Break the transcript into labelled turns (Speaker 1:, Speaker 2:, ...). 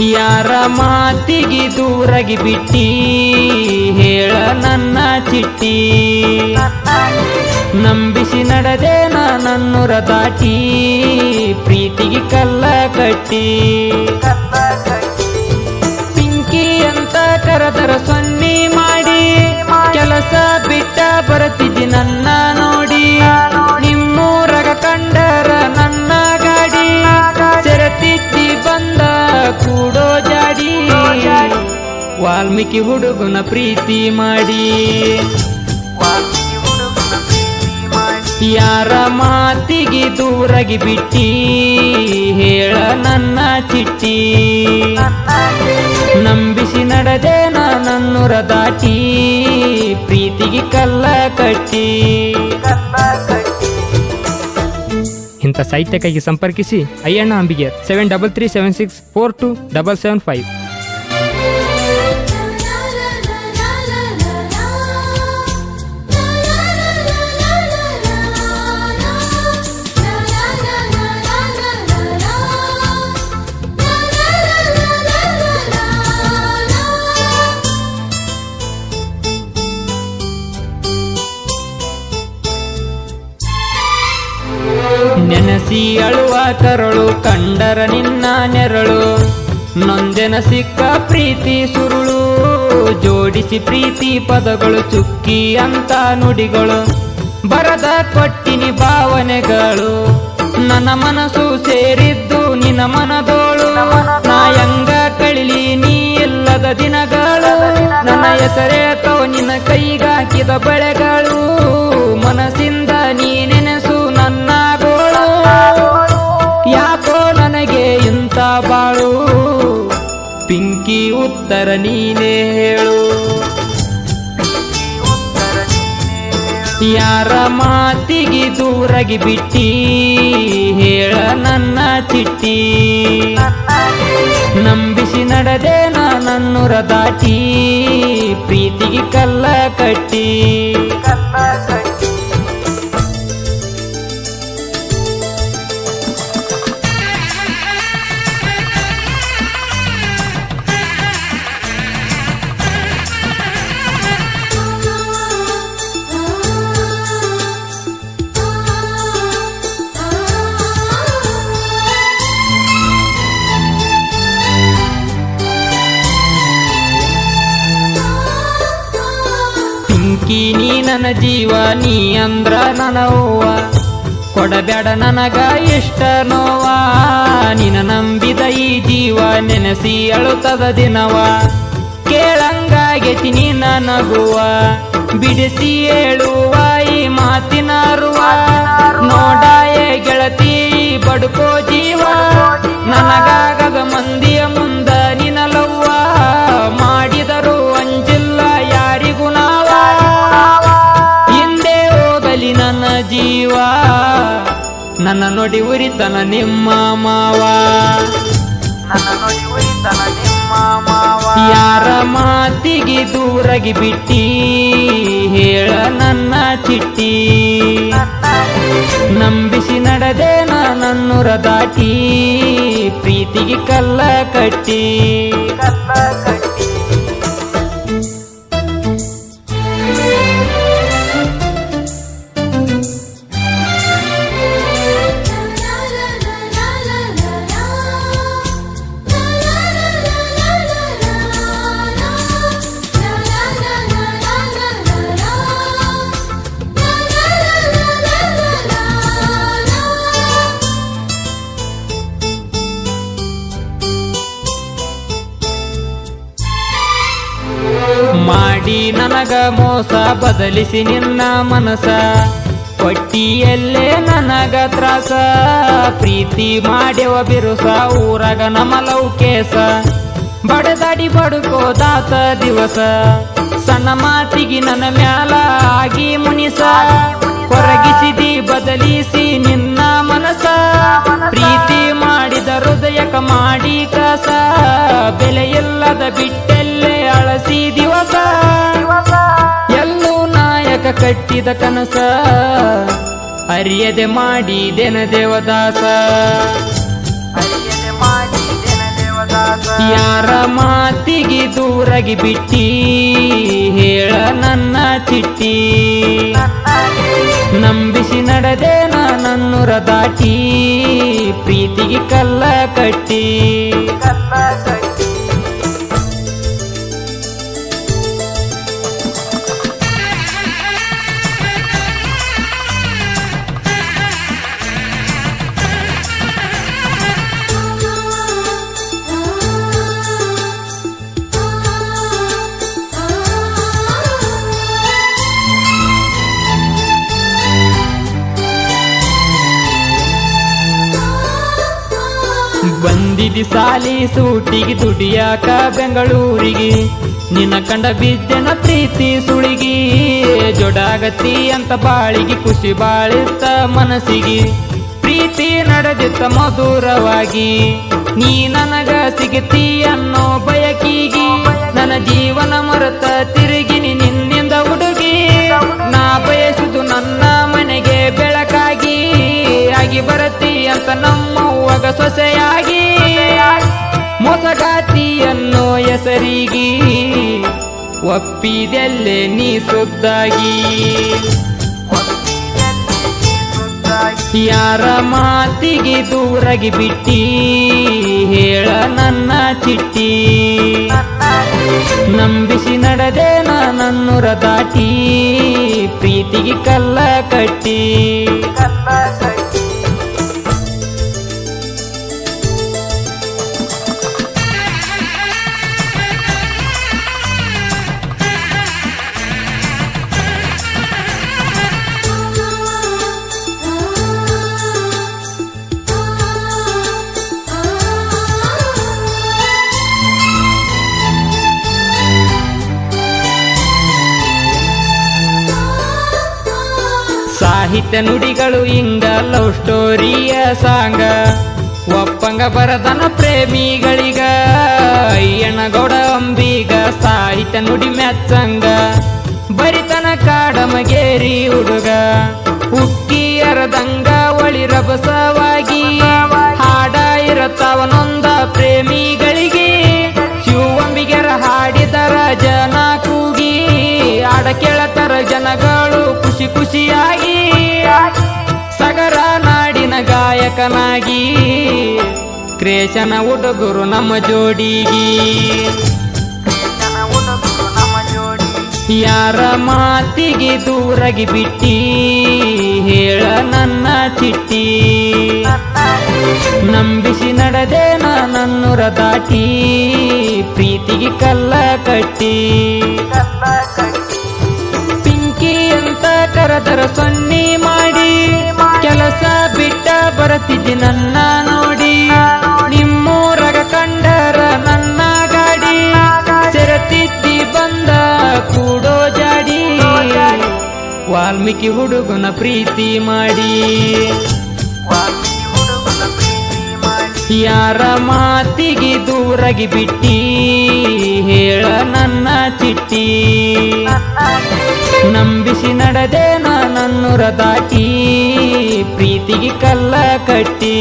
Speaker 1: ಯಾರ ಮಾತಿಗೆ ದೂರಗಿ ಬಿಟ್ಟಿ? ಹೇಳ ನನ್ನ ಚಿಟ್ಟಿ. ನಂಬಿಸಿ ನಡೆದೆ ನನ್ನುರ ದಾಟಿ. ಪ್ರೀತಿಗೆ ಕಲ್ಲ ಕಟ್ಟಿ. ಪಿಂಕಿ ಅಂತ ಕರೆದರ ಸೊನ್ನಿ ಮಾಡಿ. ಕೆಲಸ ಬಿಟ್ಟ ಬರುತ್ತಿದ್ದಿ ನನ್ನ ವಾಲ್ಮೀಕಿ ಹುಡುಗನ ಪ್ರೀತಿ ಮಾಡಿ. ಯಾರ ಮಾತಿಗೆ ದೂರಗಿ ಬಿಟ್ಟಿ, ಹೇಳ ನನ್ನ ಚಿಟ್ಟಿ. ನಂಬಿಸಿ ನಡೆದೆ ನನ್ನುರ ದಾಟಿ, ಪ್ರೀತಿಗೆ ಕಲ್ಲ ಕಟ್ಟಿ. ಇಂಥ ಸಾಹಿತ್ಯಕ್ಕಾಗಿ ಸಂಪರ್ಕಿಸಿ Ayyanna Ambige seven double three seven six four two double seven five ನೆನಸಿ ಅಳುವ ಕರಳು ಕಂಡರ ನಿನ್ನ ನೆರಳು. ನೊಂದೆನ ಸಿಕ್ಕ ಪ್ರೀತಿ ಸುರುಳು, ಜೋಡಿಸಿ ಪ್ರೀತಿ ಪದಗಳು ಚುಕ್ಕಿ ಅಂತ ನುಡಿಗಳು. ಬರದ ಕೊಟ್ಟಿನಿ ಭಾವನೆಗಳು, ನನ್ನ ಮನಸ್ಸು ಸೇರಿದ್ದು ನಿನ್ನ ಮನದೋಳು. ನಾಯಂಗ ಕಳಿಲಿ ನೀ ಇಲ್ಲದ ದಿನಗಳು. ನನ್ನ ಹೆಸರೇತೋ ನಿನ್ನ ಕೈಗಾಕಿದ ಬಳೆಗಳು. ಮನಸ್ಸಿಂದ ನೀ ನೀನೇ ಹೇಳು. ಯಾರ ಮಾತಿಗೆ ದೂರಗಿ ಬಿಟ್ಟಿ, ಹೇಳ ನನ್ನ ಚಿಟ್ಟಿ ನಂಬಿಸಿ ನಡೆದೆ ನನ್ನೂರ ದಾಟಿ, ಪ್ರೀತಿಗೆ ಕಲ್ಲ ಕಟ್ಟಿ. ಪಿಂಕಿ ನೀ ನನ್ನ ಜೀವ, ನೀ ಅಂದ್ರ ನನ್ನ ಹೂವ ಕೊಡಬೇಡ ನನಗ ಇಷ್ಟ ನೋವ. ನಿನ ನಂಬಿದ ಈ ಜೀವ ನೆನೆಸಿ ಅಳುತ್ತದ ದಿನವ. ಕೇಳಂಗಾಗೆತಿ ನೀ ನನಗುವ. ಬಿಡಿಸಿ ಹೇಳುವ ಈ ಮಾತಿನ ಅರುವ ನೋಡಾಯೇ ಗೆಳತಿ, ಬಡುಕೋ ಜೀವ. ನನಗಾಗದ ಮುಂದ ನನ್ನ ನೋಡಿ ಉರಿತನ ನಿಮ್ಮ ಮಾವ. ಯಾರ ಮಾತಿಗೆ ದೂರಗಿ ಬಿಟ್ಟಿ? ಹೇಳ ನನ್ನ ಚಿಟ್ಟಿ. ನಂಬಿಸಿ ನಡೆದೆ ನನ್ನುರ ದಾಟಿ. ಪ್ರೀತಿಗೆ ಕಲ್ಲ ಕಟ್ಟಿ. ನನಗ ಮೋಸ ಬದಲಿಸಿ ನಿನ್ನ ಮನಸ. ಕೊಟ್ಟಿಯಲ್ಲೇ ನನಗ ತ್ರಾಸ. ಪ್ರೀತಿ ಮಾಡ್ಯವ ಬಿರುಸ ಊರಾಗ ನಮಲವು ಕೇಸ. ಬಡದಾಡಿ ಬಡುಕೋದಾತ ದಿವಸ. ಸಣ್ಣ ಮಾತಿಗೆ ನನ್ನ ಮ್ಯಾಲ ಆಗಿ ಮುನಿಸ. ಹೊರಗಿಸಿದಿ ಬದಲಿಸಿ ನಿನ್ನ ಮನಸ. ಪ್ರೀತಿ ಮಾಡಿದ ಹೃದಯಕ ಮಾಡಿ ಕಸ. ಬೆಲೆಯಿಲ್ಲದ ಬಿಟ್ಟೆಲ್ಲೇ ಅಳಸಿ ದಿವಸ. ಕಟ್ಟಿದ ಕನಸ ಅರಿಯದೆ ಮಾಡಿದೆನ ದೇವದಾಸ. ಯಾರ ಮಾತಿಗೆ ದೂರಗಿ ಬಿಟ್ಟಿ ಹೇಳ ನನ್ನ ಚಿಟ್ಟಿ. ನಂಬಿಸಿ ನಡೆದೆ ನನ್ನುರ ದಾಟಿ ಪ್ರೀತಿಗೆ ಕಲ್ಲ ಕಟ್ಟಿ. ಬಂದಿದಿ ಸಾಲಿ ಸೂಟಿಗೆ ದುಡಿಯಾಕ ಬೆಂಗಳೂರಿಗೆ. ನಿನ್ನ ಕಂಡ ಬಿದ್ದೆನ ಪ್ರೀತಿ ಸುಳಿಗಿ. ಜೊಡಾಗತಿ ಅಂತ ಬಾಳಿಗೆ, ಖುಷಿ ಬಾಳಿತ್ತ ಮನಸ್ಸಿಗೆ. ಪ್ರೀತಿ ನಡೆದಿತ್ತ ಮಧುರವಾಗಿ. ನೀ ನನಗ ಸಿಗತಿ ಅನ್ನೋ ಬಯಕಿಗಿ. ನನ್ನ ಜೀವನ ಮರೆತ ತಿರುಗಿ ನಿನ್ನಿಂದ ಹುಡುಗಿ ನಾ ಬಯಸುದು ನನ್ನ ಮನೆಗೆ ಬೆಳಕಾಗಿ. ಆಗಿ ಬರತಿ ಅಂತ ನಮ್ಮವ್ವಗ ಸೊಸೆಯಾಗಿ. ಹೆಸರಿಗೆ, ಒಪ್ಪಿದೆಲ್ಲೆ ನೀ ಸುದ್ದಾಗಿ. ಯಾರ ಮಾತಿಗೆ ದೂರಗಿ ಬಿಟ್ಟಿ, ಹೇಳ ನನ್ನ ಚಿಟ್ಟಿ. ನಂಬಿಸಿ ನಡೆದೆ ನನ್ನುರ ದಾಟಿ, ಪ್ರೀತಿಗೆ ಕಲ್ಲ ಕಟ್ಟಿ. ಸಾಹಿತ್ಯ ನುಡಿಗಳು ಇಂಗ ಲವ್ ಸ್ಟೋರಿಯ ಸಾಂಗ. ಒಪ್ಪಂಗ ಬರದನ ಪ್ರೇಮಿಗಳಿಗ, ಅಯ್ಯನಗೌಡ ಅಂಬಿಗ ಸಾಹಿತ್ಯ ನುಡಿ ಮೆಚ್ಚಂಗ. ಬರಿತನ ಕಾಡಮಗೇರಿ ಹುಡುಗ. ಖುಷಿ ಖುಷಿಯಾಗಿ ಸಗರ ನಾಡಿನ ಗಾಯಕನಾಗಿ ಕ್ರೇಶನ ಹುಡುಗರು ನಮ್ಮ ಜೋಡಿಗಿ. ಯಾರ ಮಾತಿಗೆ ದೂರಗಿ ಬಿಟ್ಟಿ ಹೇಳ ನನ್ನ ಚಿಟ್ಟಿ. ನಂಬಿಸಿ ನಡೆದೆ ನನ್ನುರ ದಾಟಿ ಪ್ರೀತಿಗೆ ಕಲ್ಲ ಕಟ್ಟಿ. ಕರೆದರ ಸೊನ್ನಿ ಮಾಡಿ, ಕೆಲಸ ಬಿಟ್ಟ ಬರತಿದ್ದಿ ನನ್ನ ನೋಡಿ. ನಿಮ್ಮೂರಗ ಕಂಡರ ನನ್ನ ಗಾಡಿ, ಸೆರತಿದ್ದಿ ಬಂದ ಕೂಡೋ ಜಾಡಿ. ವಾಲ್ಮೀಕಿ ಹುಡುಗನ ಪ್ರೀತಿ ಮಾಡಿ. ಯಾರ ಮಾತಿಗೆ ದೂರಗಿ ಬಿಟ್ಟಿ? ಹೇಳ ನನ್ನ ಚಿಟ್ಟಿ. ನಂಬಿಸಿ ನಡೆದೆ ನನ್ನೂರ ದಾಟಿ ಪ್ರೀತಿಗೆ ಕಲ್ಲ ಕಟ್ಟಿ.